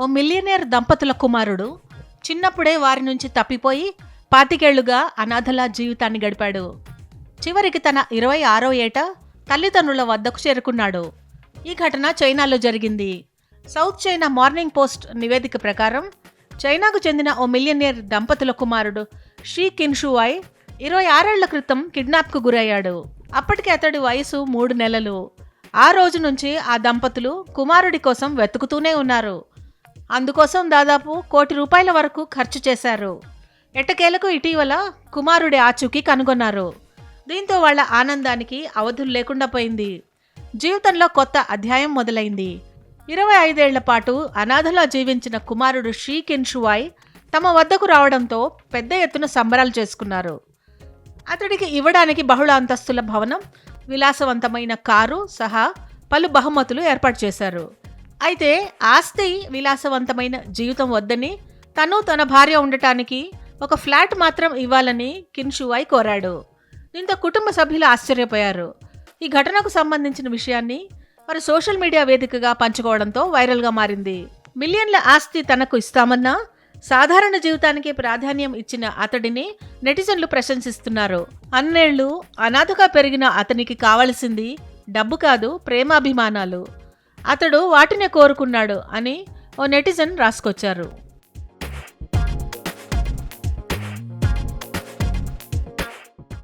ఓ millionaire దంపతుల కుమారుడు చిన్నప్పుడే వారి నుంచి తప్పిపోయి పాతికేళ్ళుగా అనాథలా జీవితాన్ని గడిపాడు. చివరికి తన ఇరవై ఆరో ఏట తల్లిదండ్రుల వద్దకు చేరుకున్నాడు. ఈ ఘటన చైనాలో జరిగింది. సౌత్ చైనా మార్నింగ్ పోస్ట్ నివేదిక ప్రకారం చైనాకు చెందిన ఓ మిలియనేర్ దంపతుల కుమారుడు షీ కిన్షువాయ్ ఇరవై ఆరేళ్ళ క్రితం కిడ్నాప్కు గురయ్యాడు. అప్పటికి అతడి వయసు మూడు నెలలు. ఆ రోజు నుంచి ఆ దంపతులు కుమారుడి కోసం వెతుకుతూనే ఉన్నారు. అందుకోసం దాదాపు కోటి రూపాయల వరకు ఖర్చు చేశారు. ఎట్టకేలకు ఇటీవల కుమారుడి ఆచూకీ కనుగొన్నారు. దీంతో వాళ్ళ ఆనందానికి అవధులు లేకుండా పోయింది. జీవితంలో కొత్త అధ్యాయం మొదలైంది. ఇరవై ఐదేళ్ళ పాటు అనాథలా జీవించిన కుమారుడు షీ కిన్షువాయ్ తమ వద్దకు రావడంతో పెద్ద ఎత్తున సంబరాలు చేసుకున్నారు. అతడికి ఇవ్వడానికి బహుళ అంతస్తుల భవనం విలాసవంతమైన కారు సహా పలు బహుమతులు ఏర్పాటు చేశారు. అయితే ఆస్తి విలాసవంతమైన జీవితం వద్దని తను తన భార్య ఉండటానికి ఒక ఫ్లాట్ మాత్రం ఇవ్వాలని కిన్షువాయ్ కోరాడు. దీంతో కుటుంబ సభ్యులు ఆశ్చర్యపోయారు. ఈ ఘటనకు సంబంధించిన విషయాన్ని వారు సోషల్ మీడియా వేదికగా పంచుకోవడంతో వైరల్గా మారింది. మిలియన్ల ఆస్తి తనకు ఇస్తామన్నా సాధారణ జీవితానికి ప్రాధాన్యం ఇచ్చిన అతడిని నెటిజన్లు ప్రశంసిస్తున్నారు. అన్నేళ్ళు అనాథగా పెరిగిన అతనికి కావలసింది డబ్బు కాదు ప్రేమాభిమానాలు. అతడు వాటినే కోరుకున్నాడు అని ఓ నెటిజన్ రాసుకొచ్చారు.